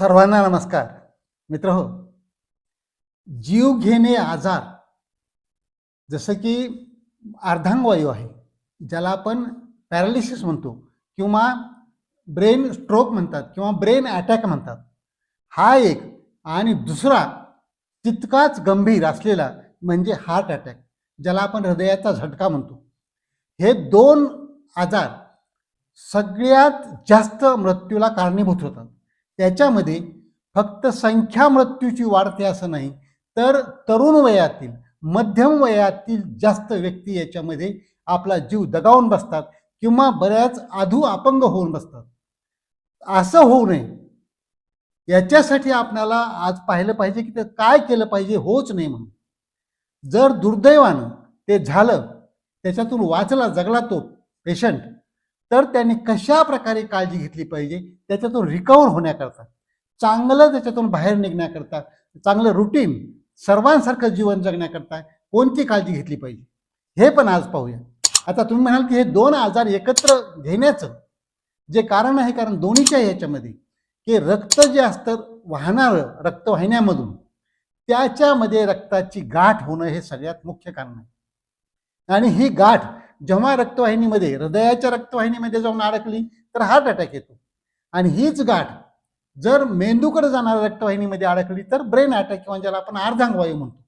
सर्वांना नमस्कार. मित्र हो जीव घेणे आजार जसं की अर्धांगवायू आहे ज्याला आपण पॅरालिसिस म्हणतो किंवा ब्रेन स्ट्रोक म्हणतात किंवा ब्रेन अटॅक म्हणतात. हा एक आणि दुसरा तितकाच गंभीर असलेला म्हणजे हार्ट अटॅक ज्याला आपण हृदयाचा झटका म्हणतो. हे दोन आजार सगळ्यात जास्त मृत्यूला कारणीभूत होतात त्याच्यामध्ये फक्त संख्या मृत्यूची वाढते असं नाही तर तरुण वयातील मध्यम वयातील जास्त व्यक्ती याच्यामध्ये आपला जीव दगावून बसतात किंवा बऱ्याच आधू अपंग होऊन बसतात. असं होऊ नये. याच्यासाठी आपल्याला आज पाहिलं पाहिजे की ते काय केलं पाहिजे होच नाही म्हणून. जर दुर्दैवानं ते झालं त्याच्यातून वाचला जगला तो पेशंट तर त्यांनी कशा प्रकारे काळजी घेतली पाहिजे? त्याच्यातून रिकवर होण्याकरता चांगलं त्याच्यातून बाहेर निघण्याकरता चांगलं रुटीन सर्वांसारखं जीवन जगण्याकरता कोणती काळजी घेतली पाहिजे? हे पण आज पाहूया. आता तुम्ही म्हणाल की हे दोन आजार एकत्र घेण्याचं जे कारण आहे कारण दोन्हीच्या ह्याच्यामध्ये की रक्त जे असतं वाहणारं रक्तवाहिन्यामधून त्याच्यामध्ये रक्ताची गाठ होणं हे सगळ्यात मुख्य कारण आहे. आणि ही गाठ जेव्हा रक्तवाहिनीमध्ये हृदयाच्या रक्तवाहिनीमध्ये जाऊन अडकली तर हार्ट अटॅक येतो. आणि हीच गाठ जर मेंदूकडे जाणाऱ्या रक्तवाहिनीमध्ये अडकली तर ब्रेन अटॅक किंवा ज्याला आपण अर्धांगवायू म्हणतो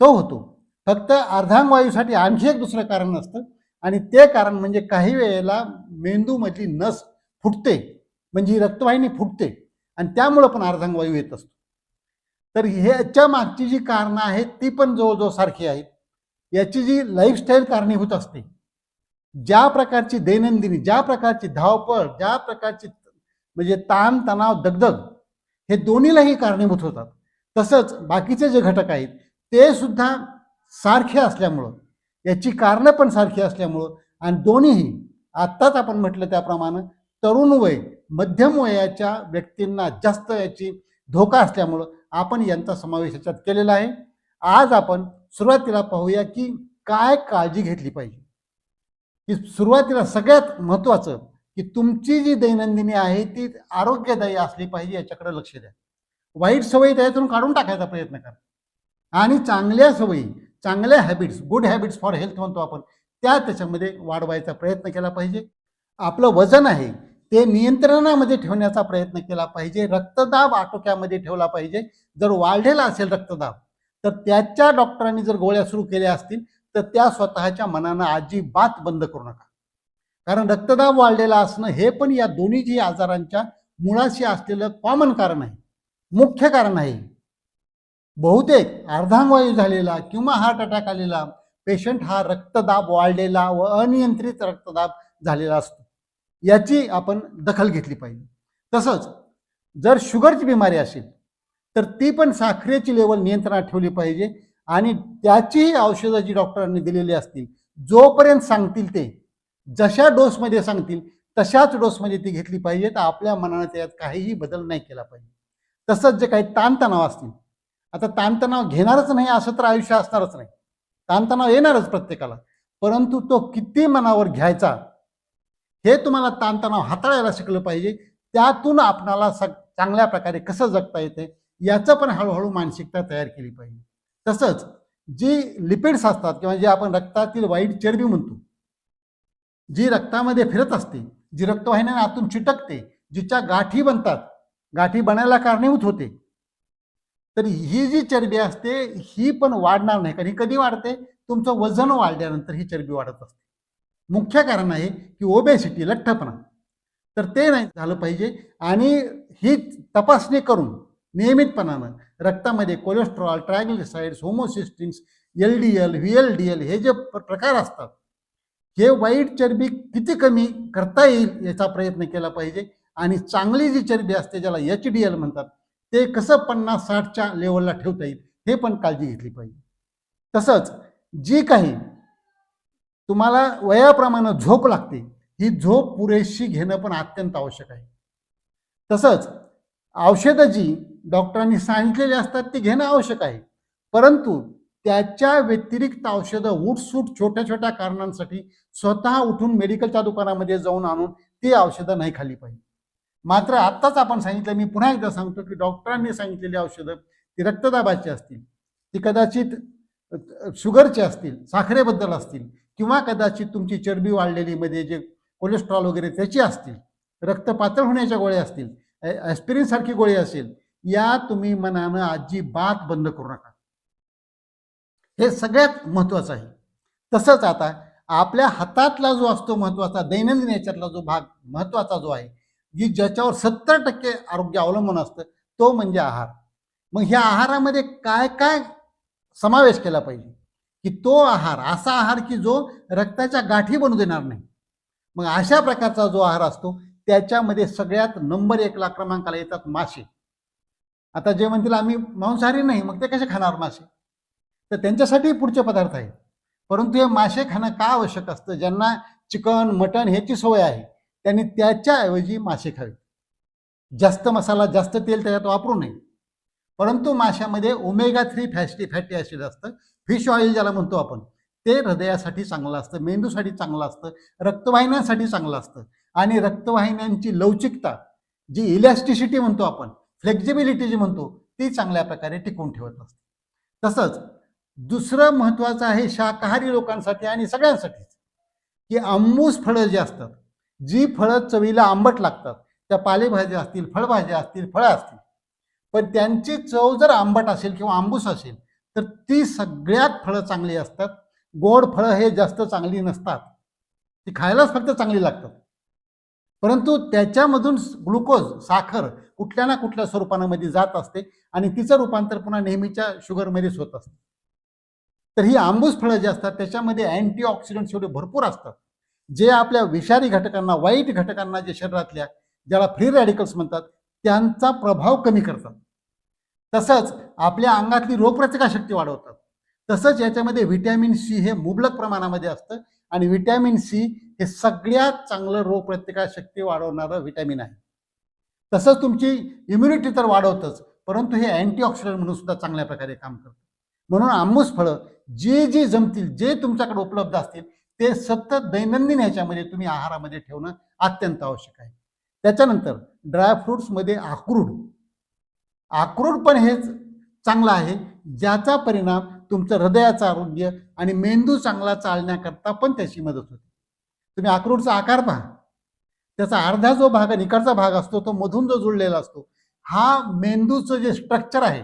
तो होतो. फक्त अर्धांगवायूसाठी आणखी एक दुसरं कारण असतं. आणि ते कारण म्हणजे काही वेळेला मेंदूमधली नस फुटते म्हणजे रक्तवाहिनी फुटते आणि त्यामुळं पण अर्धांगवायू येत असतो. तर ह्याच्या मागची जी कारणं आहेत ती पण जवळजवळ सारखी आहेत. याची जी लाईफस्टाईल कारणीभूत असते ज्या प्रकारची दैनंदिनी ज्या प्रकारची धावपळ ज्या प्रकारची म्हणजे ताण तणाव दगदग हे दोन्हीलाही कारणीभूत होतात. तसंच बाकीचे जे घटक आहेत ते सुद्धा सारखे असल्यामुळं याची कारणं पण सारखी असल्यामुळं आणि दोन्हीही आत्ताच आपण म्हटलं त्याप्रमाणे तरुण वय मध्यम वयाच्या व्यक्तींना जास्त याची धोका असल्यामुळं आपण यांचा समावेश याच्यात केलेला आहे. आज आपण सुरुवातीला पाहूया की काय काळजी घेतली पाहिजे. की सुरुवातीला सगळ्यात महत्त्वाचं की तुमची जी दैनंदिनी आहे ती आरोग्यदायी असली पाहिजे याच्याकडे लक्ष द्या. वाईट सवयी त्याच्यातून काढून टाकायचा प्रयत्न करा. आणि चांगल्या सवयी चांगल्या habits good habits for health म्हणतो आपण त्या त्याच्यामध्ये वाढवायचा प्रयत्न केला पाहिजे. आपलं वजन आहे ते नियंत्रणामध्ये ठेवण्याचा प्रयत्न केला पाहिजे. रक्तदाब आटोक्यामध्ये ठेवला पाहिजे. जर वाढलेला असेल रक्तदाब तर त्याच्या डॉक्टरांनी जर गोळ्या सुरू केल्या असतील तर त्या स्वतःच्या मनानं अजिबात बंद करू नका. कारण रक्तदाब वाढलेला असणं हे पण या दोन्हीही आजारांच्या मुळाशी असलेलं कॉमन कारण आहे. मुख्य कारण आहे. बहुतेक अर्धांगवायू झालेला किंवा हार्ट अटॅक आलेला पेशंट हा रक्तदाब वाढलेला व अनियंत्रित रक्तदाब झालेला असतो. याची आपण दखल घेतली पाहिजे. तसंच जर शुगरची बिमारी असेल तर ती पण साखरेची लेवल नियंत्रणात ठेवली पाहिजे. आणि त्याचीही औषधं जी डॉक्टरांनी दिलेली असतील जोपर्यंत सांगतील ते जशा डोसमध्ये सांगतील तशाच डोसमध्ये ती घेतली पाहिजे. तर आपल्या मनानं त्यात काहीही बदल नाही केला पाहिजे. तसंच जे काही ताणतणाव असतील आता ताणतणाव घेणारच नाही असं तर आयुष्य असणारच नाही. ताणतणाव येणारच प्रत्येकाला. परंतु तो किती मनावर घ्यायचा हे तुम्हाला ताणतणाव हाताळायला शिकलं पाहिजे. त्यातून आपणाला सग चांगल्या प्रकारे कसं जगता येते याचं पण हळूहळू मानसिकता तयार केली पाहिजे. तसंच जी लिपिड्स असतात किंवा जे आपण रक्तातील वाईट चरबी म्हणतो जी रक्तामध्ये फिरत असते जी रक्तवाहिन्या आतून चिटकते जिच्या गाठी बनतात गाठी बनायला कारणीभूत होते तर ही जी चरबी असते ही पण वाढणार नाही. कारण ही कधी वाढते? तुमचं वजन वाढल्यानंतर ही चरबी वाढत असते. मुख्य कारण आहे की ओबेसिटी लठ्ठपणा. तर ते नाही झालं पाहिजे आणि ही तपासणी करून नियमितपणानं रक्तामध्ये cholesterol triglycerides homocysteines L D L V L D L हे जे प्रकार असतात हे वाईट चरबी किती कमी करता येईल याचा प्रयत्न केला पाहिजे. आणि चांगली जी चरबी असते ज्याला एच डी एल म्हणतात ते कसं पन्नास साठच्या लेवलला ठेवता येईल हे पण काळजी घेतली पाहिजे. तसंच जी काही तुम्हाला वयाप्रमाणे झोप लागते ही झोप पुरेशी घेणं पण अत्यंत आवश्यक आहे. तसंच औषधं जी डॉक्टरांनी सांगितलेले असतात ते घेणं आवश्यक आहे. परंतु त्याच्या व्यतिरिक्त औषधं उठसूट छोट्या छोट्या कारणांसाठी स्वतः उठून मेडिकलच्या दुकानामध्ये जाऊन आणून ती औषधं नाही खाली पाहिजे मात्र आत्ताच आपण सांगितलं मी पुन्हा एकदा सांगतो की डॉक्टरांनी सांगितलेली औषधं ती रक्तदाबाची असतील ती कदाचित शुगरचे शुगरची असतील साखरेबद्दल असतील किंवा कदाचित तुमची चरबी वाढलेली मध्ये जे कोलेस्ट्रॉल वगैरे त्याची असतील रक्त पातळ होण्याच्या गोळ्या असतील ॲस्पिरिन सारखी गोळी असेल या तुम्ही मनानं अजिबात बंद करू नका. हे सगळ्यात महत्त्वाचं आहे. तसंच आता आपल्या हातातला जो असतो महत्त्वाचा दैनंदिन याच्यातला जो भाग महत्त्वाचा जो आहे की ज्याच्यावर सत्तर टक्के आरोग्य अवलंबून असतं तो म्हणजे आहार. मग ह्या आहारामध्ये काय काय समावेश केला पाहिजे? की तो आहार असा आहार की जो रक्ताच्या गाठी बनू देणार नाही. मग अशा प्रकारचा जो आहार असतो त्याच्यामध्ये सगळ्यात नंबर एकला क्रमांकाला येतात मासे. आता जे म्हणतील आम्ही मांसाहारी नाही मग ते कसे खाणार मासे? तर त्यांच्यासाठी पुढचे पदार्थ आहेत. परंतु हे मासे खाणं का आवश्यक असतं? ज्यांना चिकन मटण ह्याची सवय आहे त्यांनी त्याच्याऐवजी मासे खावे जास्त मसाला जास्त तेल त्याच्यात वापरू नये. परंतु माशामध्ये ओमेगा थ्री फॅस्टी फॅटी ॲसिड असतं. फिश ऑइल ज्याला म्हणतो आपण ते हृदयासाठी चांगलं असतं मेंदूसाठी चांगलं असतं रक्तवाहिन्यांसाठी चांगलं असतं. आणि रक्तवाहिन्यांची लवचिकता जी इलॅस्टिसिटी म्हणतो आपण फ्लेक्झिबिलिटी जी म्हणतो ती चांगल्या प्रकारे टिकून ठेवत असते तसंच दुसरं महत्त्वाचं आहे शाकाहारी लोकांसाठी आणि सगळ्यांसाठीच की आंबूस फळं जी असतात जी फळं चवीला आंबट लागतात त्या पालेभाज्या असतील फळभाज्या असतील फळं असतील पण त्यांची चव जर आंबट असेल किंवा आंबूस असेल तर ती सगळ्यात फळं चांगली असतात. गोड फळं हे जास्त चांगली नसतात. ती खायलाच फक्त चांगली लागतात. परंतु त्याच्यामधून ग्लुकोज साखर कुठल्या ना कुठल्या स्वरूपामध्ये जात असते आणि तिचं रूपांतर पुन्हा नेहमीच्या शुगरमध्येच होत असते. तर ही आंबूस फळं जी असतात त्याच्यामध्ये अँटीऑक्सिडंट्स एवढे भरपूर असतात. जे आपल्या विषारी घटकांना वाईट घटकांना जे शरीरातल्या ज्याला फ्री रॅडिकल्स म्हणतात त्यांचा प्रभाव कमी करतात. तसंच आपल्या अंगातली रोगप्रतिकारशक्ती वाढवतात. तसंच याच्यामध्ये व्हिटॅमिन सी हे मुबलक प्रमाणामध्ये असतं आणि व्हिटॅमिन सी हे सगळ्यात चांगलं रोगप्रतिकारशक्ती वाढवणारं व्हिटॅमिन आहे. तसंच तुमची इम्युनिटी तर वाढवतच परंतु हे अँटीऑक्सिडंट म्हणून सुद्धा चांगल्या प्रकारे काम करतं. म्हणून आंबूस फळं जे जे जमतील जे तुमच्याकडे उपलब्ध असतील ते सतत दैनंदिन ह्याच्यामध्ये तुम्ही आहारामध्ये ठेवणं अत्यंत आवश्यक आहे. त्याच्यानंतर ड्रायफ्रुट्समध्ये आक्रूड आक्रूड पण हेच चांगलं आहे ज्याचा परिणाम तुमचं हृदयाचं आरोग्य आणि मेंदू चांगला चालण्याकरता पण त्याची मदत होते. तुम्ही अक्रूडचा आकार पहा. त्याचा अर्धा जो भाग निकडचा इकडचा भाग असतो तो मधून जो जुळलेला असतो हा मेंदूचं जे स्ट्रक्चर आहे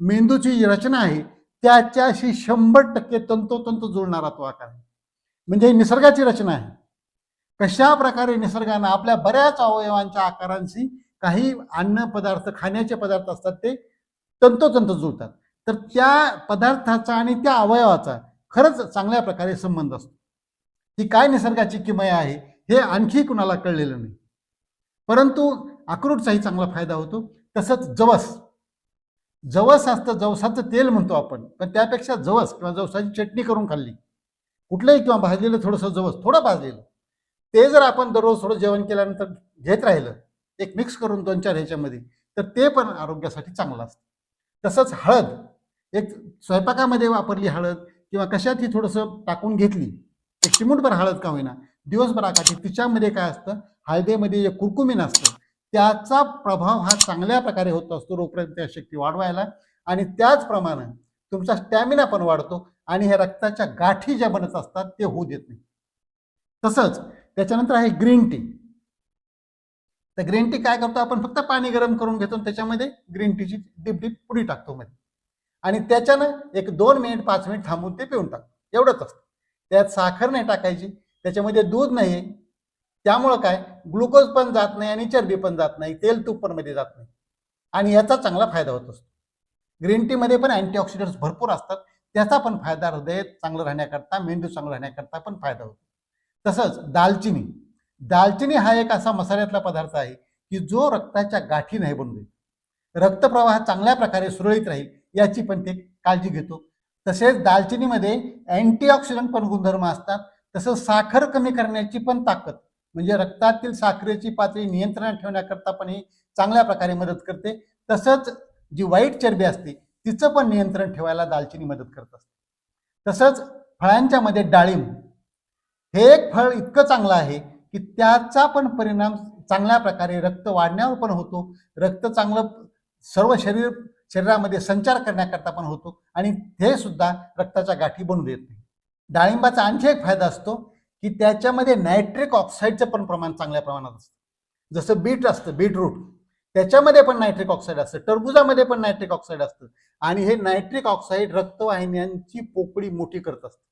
मेंदूची जी रचना आहे त्याच्याशी शंभर टक्के तंतोतंत जुळणारा तो आकार म्हणजे निसर्गाची रचना आहे. कशा प्रकारे निसर्गानं आपल्या बऱ्याच अवयवांच्या आकारांशी काही अन्न पदार्थ खाण्याचे पदार्थ असतात ते तंतोतंत जुळतात. तर त्या पदार्थाचा आणि त्या अवयवाचा खरंच चांगल्या प्रकारे संबंध असतो. ही काय निसर्गाची किमया आहे? हे आणखी कुणाला कळलेलं नाही. परंतु अक्रोडचाही चांगला फायदा होतो. तसंच जवस. जवस असतं जवसाचं तेल म्हणतो आपण. पण त्यापेक्षा जवस किंवा जवसाची चटणी करून खाल्ली. कुठलंही किंवा भाजलेलं थोडंसं जवस थोडं भाजलेलं. ते जर आपण दररोज थोडं जेवण केल्यानंतर घेत राहिलं एक मिक्स करून दोन चार ह्याच्यामध्ये तर ते पण आरोग्यासाठी चांगलं असतं. तसंच हळद. एक स्वयंपाकामध्ये वापरली हळद किंवा कशातही थोडंसं टाकून घेतली एक चिमूटभर हळद का होईना दिवसभराकाठी तिच्यामध्ये काय असतं? हळदीमध्ये जे कुरकुमीन असतं त्याचा प्रभाव हा चांगल्या प्रकारे होत असतो रोगप्रतिकारशक्ती वाढवायला. आणि त्याचप्रमाणे तुमचा स्टॅमिना पण वाढतो आणि ह्या रक्ताच्या गाठी ज्या बनत असतात ते होऊ देत नाही. तसंच त्याच्यानंतर आहे ग्रीन टी. तर ग्रीन टी काय करतो? आपण फक्त पाणी गरम करून घेतो आणि त्याच्यामध्ये ग्रीन टीची डिप डीप पुडी टाकतो मध्ये. आणि त्याच्यानं एक दोन मिनिट पाच मिनिट थांबून ते पिऊन टाकतो. एवढंच असतं. त्यात साखर नाही टाकायची. त्याच्यामध्ये दूध नाही. त्यामुळं काय? ग्लुकोज पण जात नाही आणि चरबी पण जात नाही. तेल तूप पण मध्ये जात नाही. आणि याचा चांगला फायदा होत असतो. ग्रीन टीमध्ये पण अँटीऑक्सिडंट्स भरपूर असतात. त्याचा पण फायदा हृदय चांगलं राहण्याकरता मेंदू चांगलं राहण्याकरता पण फायदा होतो. तसंच दालचिनी. दालचिनी हा एक असा मसाल्यातला पदार्थ आहे की जो रक्ताच्या गाठी नाही बनू देत. रक्तप्रवाह चांगल्या प्रकारे सुरळीत राहील याची पण ते काळजी घेतो. तसेच दालचिनीमध्ये अँटीऑक्सिडंट पण गुणधर्म असतात. तसंच साखर कमी करण्याची पण ताकद म्हणजे रक्तातील साखरेची पातळी नियंत्रणात ठेवण्याकरता पण ही चांगल्या प्रकारे मदत करते. तसंच जी वाईट चरबी असते तिचं पण नियंत्रण ठेवायला दालचिनी मदत करत असते. तसंच फळांच्या मध्ये डाळिंब हे एक फळ इतकं चांगलं आहे की त्याचा पण परिणाम चांगल्या प्रकारे रक्त वाढण्यावर पण होतो. रक्त चांगलं सर्व शरीर शरीरामध्ये संचार करण्याकरता पण होतो आणि हे सुद्धा रक्ताच्या गाठी बनू देत नाही. डाळिंबाचा आणखी एक फायदा असतो की त्याच्यामध्ये नायट्रिक ऑक्साईडचं पण प्रमाण चांगल्या प्रमाणात असतं. जसं बीट असतं बीटरूट त्याच्यामध्ये पण नायट्रिक ऑक्साईड असतं. टरबुजामध्ये पण नायट्रिक ऑक्साईड असतं. आणि हे नायट्रिक ऑक्साईड रक्तवाहिन्यांची पोकळी मोठी करत असतं.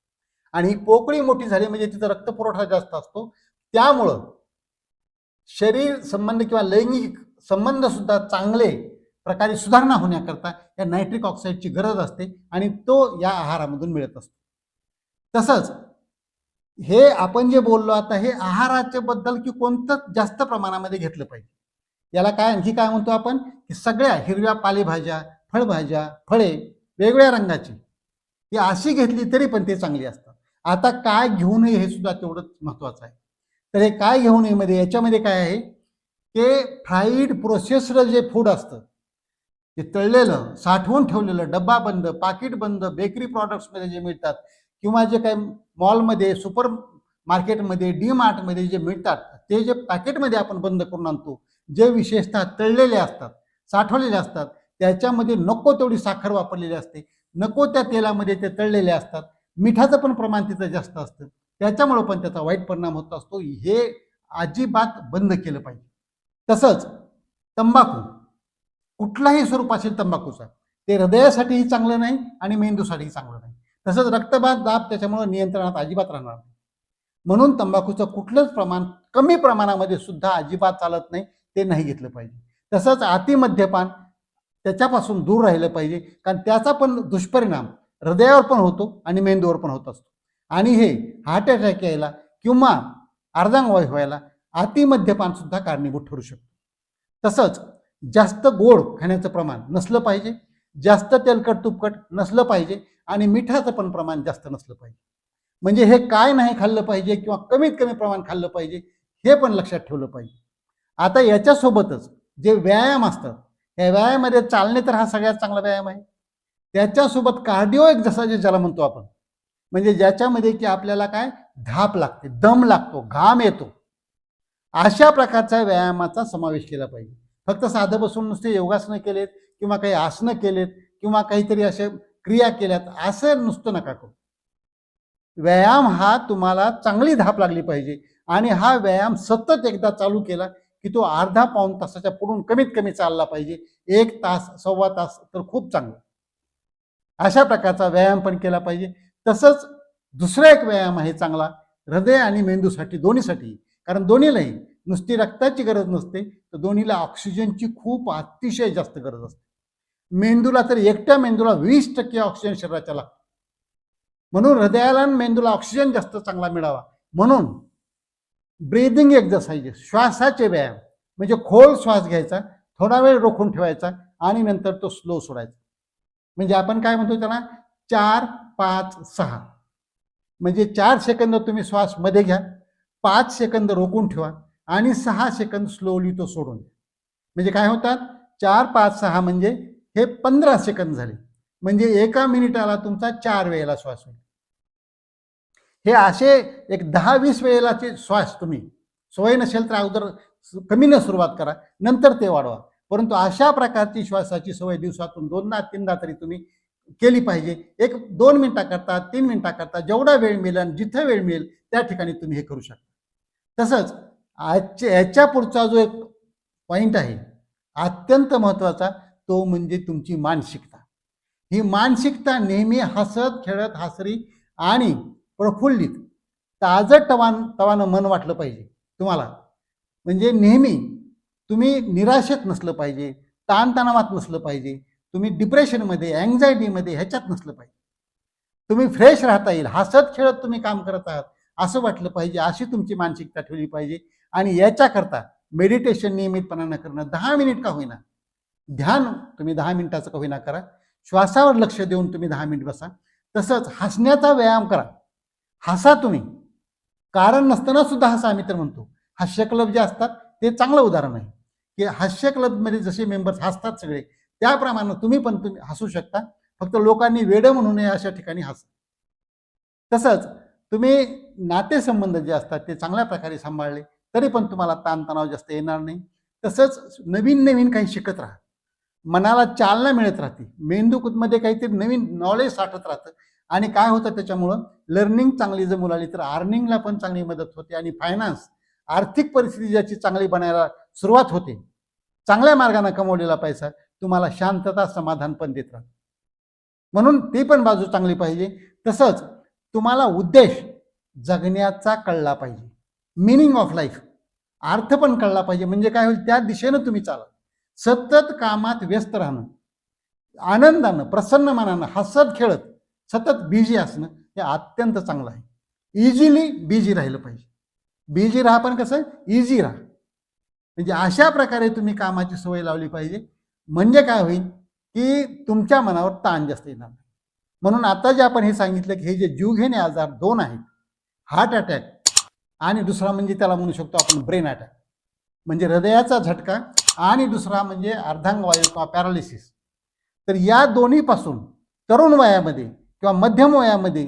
आणि ही पोकळी मोठी झाली म्हणजे तिचा रक्तपुरवठा जास्त असतो. त्यामुळं शरीर संबंध किंवा लैंगिक संबंध सुद्धा चांगले प्रकारे सुधारणा होण्याकरता या नायट्रिक ऑक्साईडची गरज असते आणि तो या आहारामधून मिळत असतो. तसंच हे आपण जे बोललो आता हे आहाराच्या बद्दल की कोणतं जास्त प्रमाणामध्ये घेतलं पाहिजे? याला काय आणखी काय म्हणतो आपण? की सगळ्या हिरव्या पालेभाज्या फळभाज्या फळे वेगवेगळ्या रंगाची ती अशी घेतली तरी पण ते चांगली असतात. आता काय घेऊ नये हे सुद्धा तेवढंच महत्वाचं आहे. तर हे काय घेऊ नये मध्ये याच्यामध्ये काय आहे? ते फ्राईड प्रोसेस्ड जे फूड असतं ते तळलेलं साठवून ठेवलेलं डब्बा बंद पाकिट बंद बेकरी प्रॉडक्ट्समध्ये जे मिळतात किंवा जे काही मॉलमध्ये सुपर मार्केटमध्ये डी मार्टमध्ये जे मिळतात ते जे पॅकेटमध्ये आपण बंद करून आणतो जे विशेषतः तळलेले असतात साठवलेले असतात त्याच्यामध्ये नको तेवढी साखर वापरलेली असते नको त्या तेलामध्ये ते तळलेले असतात मिठाचं पण प्रमाण तिथं जास्त असतं त्याच्यामुळं पण त्याचा वाईट परिणाम होत असतो. हे अजिबात बंद केलं पाहिजे. तसंच तंबाखू कुठलाही स्वरूप असेल तंबाखूचा ते हृदयासाठीही चांगलं नाही आणि मेंदूसाठीही चांगलं नाही. तसंच रक्तदाब दाब त्याच्यामुळं नियंत्रणात अजिबात राहणार नाही. म्हणून तंबाखूचं कुठलंच प्रमाण कमी प्रमाणामध्ये सुद्धा अजिबात चालत नाही ते नाही घेतलं पाहिजे. तसंच अतिमद्यपान त्याच्यापासून दूर राहिलं पाहिजे कारण त्याचा पण दुष्परिणाम हृदयावर पण होतो आणि मेंदूवर पण होत असतो. आणि हे हार्ट अटॅक यायला किंवा अर्धांगवाय व्हायला अतिमद्यपान सुद्धा कारणीभूत ठरू शकतो. तसंच जास्त गोड खाण्याचं प्रमाण नसलं पाहिजे जास्त तेलकट तुपकट नसलं पाहिजे आणि मिठाचं पण प्रमाण जास्त नसलं पाहिजे. म्हणजे हे काय नाही खाल्लं पाहिजे किंवा कमीत कमी प्रमाण खाल्लं पाहिजे हे पण लक्षात ठेवलं पाहिजे. आता याच्यासोबतच जे व्यायाम असतात या व्यायामामध्ये चालणे तर हा सगळ्यात चांगला व्यायाम आहे. त्याच्यासोबत कार्डिओ एक जसा जे ज्याला म्हणतो आपण म्हणजे ज्याच्यामध्ये की आपल्याला काय? धाप लागते दम लागतो घाम येतो. अशा प्रकारच्या व्यायामाचा समावेश केला पाहिजे. फक्त साधं बसून नुसते योगासनं केलेत किंवा काही आसनं केलेत किंवा काहीतरी असे क्रिया केल्यात असं नुसतं नका करू. व्यायाम हा तुम्हाला चांगली धाप लागली पाहिजे. आणि हा व्यायाम सतत एकदा चालू केला की तो अर्धा पाऊण तासाच्या पुढून कमीत कमी चालला पाहिजे. एक तास सव्वा तास तर खूप चांगलं. अशा प्रकारचा व्यायाम पण केला पाहिजे. तसंच दुसरा एक व्यायाम आहे चांगला हृदय आणि मेंदूसाठी दोन्हीसाठी. कारण दोन्हीलाही नुसती रक्ताची गरज नसते तर दोन्हीला ऑक्सिजनची खूप अतिशय जास्त गरज असते. मेंदूला तर एकट्या मेंदूला वीस टक्के ऑक्सिजन शरीराच्या लागतो. म्हणून हृदयाला आणि मेंदूला ऑक्सिजन जास्त चांगला मिळावा. म्हणून ब्रीदिंग एक्झरसाइजेस श्वासाचे व्यायाम म्हणजे खोल श्वास घ्यायचा थोडा वेळ रोखून ठेवायचा आणि नंतर तो स्लो सोडायचा. म्हणजे आपण काय म्हणतो त्याला? चार पाच सहा. म्हणजे चार सेकंद तुम्ही श्वासमध्ये घ्या पाच सेकंद रोखून ठेवा आणि सहा सेकंद स्लोली तो सोडून द्या. म्हणजे काय होतात? चार पाच सहा म्हणजे हे पंधरा सेकंद झाले. म्हणजे एका मिनिटाला तुमचा चार वेळेला श्वास होईल. हे असे एक दहा वीस वेळेलाचे श्वास तुम्ही सवय नसेल तर अगोदर कमीनं सुरुवात करा नंतर ते वाढवा. परंतु अशा प्रकारची श्वासाची सवय दिवसातून दोनदा तीनदा तरी तुम्ही केली पाहिजे. एक दोन मिनिटा करता तीन मिनिटा करता जेवढा वेळ मिळेल आणि जिथं वेळ मिळेल त्या ठिकाणी तुम्ही हे करू शकता. तसंच आजच्या याच्या पुढचा जो एक पॉईंट आहे अत्यंत महत्त्वाचा तो म्हणजे तुमची मानसिकता. ही मानसिकता नेहमी हसत खेळत हसरी आणि प्रफुल्लित ताजं टवान तवानं मन वाटलं पाहिजे तुम्हाला. म्हणजे नेहमी तुम्ही निराशेत नसलं पाहिजे ताणतणावात नसलं पाहिजे तुम्ही डिप्रेशनमध्ये अँझायटीमध्ये ह्याच्यात नसलं पाहिजे. तुम्ही फ्रेश राहता येईल हसत खेळत तुम्ही काम करत आहात असं वाटलं पाहिजे अशी तुमची मानसिकता ठेवली पाहिजे. आणि याच्याकरता मेडिटेशन नियमितपणानं करणं दहा मिनिट का होईना. ध्यान तुम्ही दहा मिनिटाचं का होईना करा. श्वासावर लक्ष देऊन तुम्ही दहा मिनिट बसा. तसंच हसण्याचा व्यायाम करा. हसा तुम्ही. कारण नसताना सुद्धा हसा आम्ही तर म्हणतो. हास्य क्लब जे असतात ते चांगलं उदाहरण आहे. की हास्य क्लबमध्ये जसे मेंबर्स हसतात सगळे त्याप्रमाणे तुम्ही पण तुम्ही हसू शकता. फक्त लोकांनी वेडं म्हणू नये अशा ठिकाणी हसा. तसंच तुम्ही नातेसंबंध जे असतात ते चांगल्या प्रकारे सांभाळले तरी पण तुम्हाला ताणतणाव जास्त येणार नाही. तसंच नवीन नवीन काही शिकत राहा. मनाला चालना मिळत राहते. मेंदूकूतमध्ये काहीतरी नवीन नॉलेज साठत राहतं. आणि काय होतं त्याच्यामुळं? लर्निंग चांगली जर मुलाली तर अर्निंगला पण चांगली मदत होते आणि फायनान्स आर्थिक परिस्थिती ज्याची चांगली बनायला सुरुवात होते. चांगल्या मार्गाने कमवलेला पैसा तुम्हाला शांतता समाधान पण देत राहतं. म्हणून ती पण बाजू चांगली पाहिजे. तसंच तुम्हाला उद्देश जगण्याचा कळला पाहिजे. मिनिंग ऑफ लाईफ अर्थ पण कळला पाहिजे. म्हणजे काय होईल? त्या दिशेनं तुम्ही चालाल सतत कामात व्यस्त राहणं आनंदानं प्रसन्न मनानं हसत खेळत सतत बिझी असणं हे अत्यंत चांगलं आहे. इझिली बिझी राहिलं पाहिजे. बिझी राहा पण कसं इझी राहा. म्हणजे अशा प्रकारे तुम्ही कामाची सवय लावली पाहिजे. म्हणजे काय होईल की तुमच्या मनावर ताण जास्त येणार नाही. म्हणून आता जे आपण हे सांगितलं की हे जे जीवघेणे आजार दोन आहेत हार्ट अटॅक आणि दुसरा म्हणजे त्याला म्हणू शकतो आपण ब्रेन अटॅक म्हणजे हृदयाचा झटका आणि दुसरा म्हणजे अर्धांगवायू किंवा पॅरालिसिस. तर या दोन्हीपासून तरुण वयामध्ये किंवा मध्यम वयामध्ये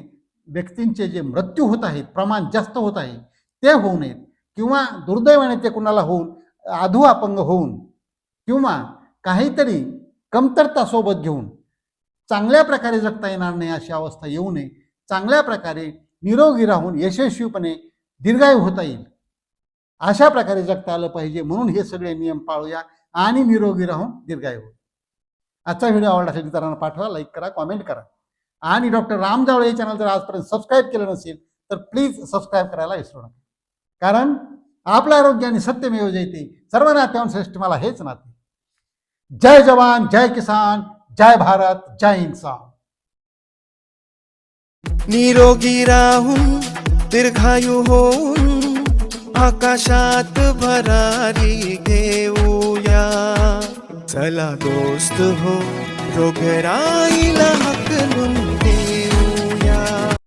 व्यक्तींचे जे मृत्यू होत आहेत प्रमाण जास्त होत आहे ते होऊ नयेत. किंवा दुर्दैवाने ते कुणाला होऊन अधू अपंग होऊन किंवा काहीतरी कमतरता सोबत घेऊन चांगल्या प्रकारे जगता येणार नाही अशी अवस्था येऊ नये. चांगल्या प्रकारे निरोगी राहून यशस्वीपणे दीर्घायू होता येईल. अशा प्रकारे जगता आलं पाहिजे म्हणून हे सगळे नियम पाळूया आणि निरोगी राहून दीर्घायू. आजचा व्हिडिओ आवडला असेल इतरांना पाठवा लाईक करा कॉमेंट करा. आणि डॉक्टर राम जावळे हे चॅनल जर आजपर्यंत सबस्क्राईब केलं नसेल तर प्लीज सबस्क्राईब करायला विसरू नका. कारण आपलं आरोग्य आणि सत्यमेव जयते. सर्व नात्याहून श्रेष्ठ मला हेच नाते. जय जवान जय किसान जय भारत जय इन्सान. निरोगी राहून दीर्घायू होऊन आकाशात भरारी घेऊया. चला दोस्त हो रोगराईला हकलून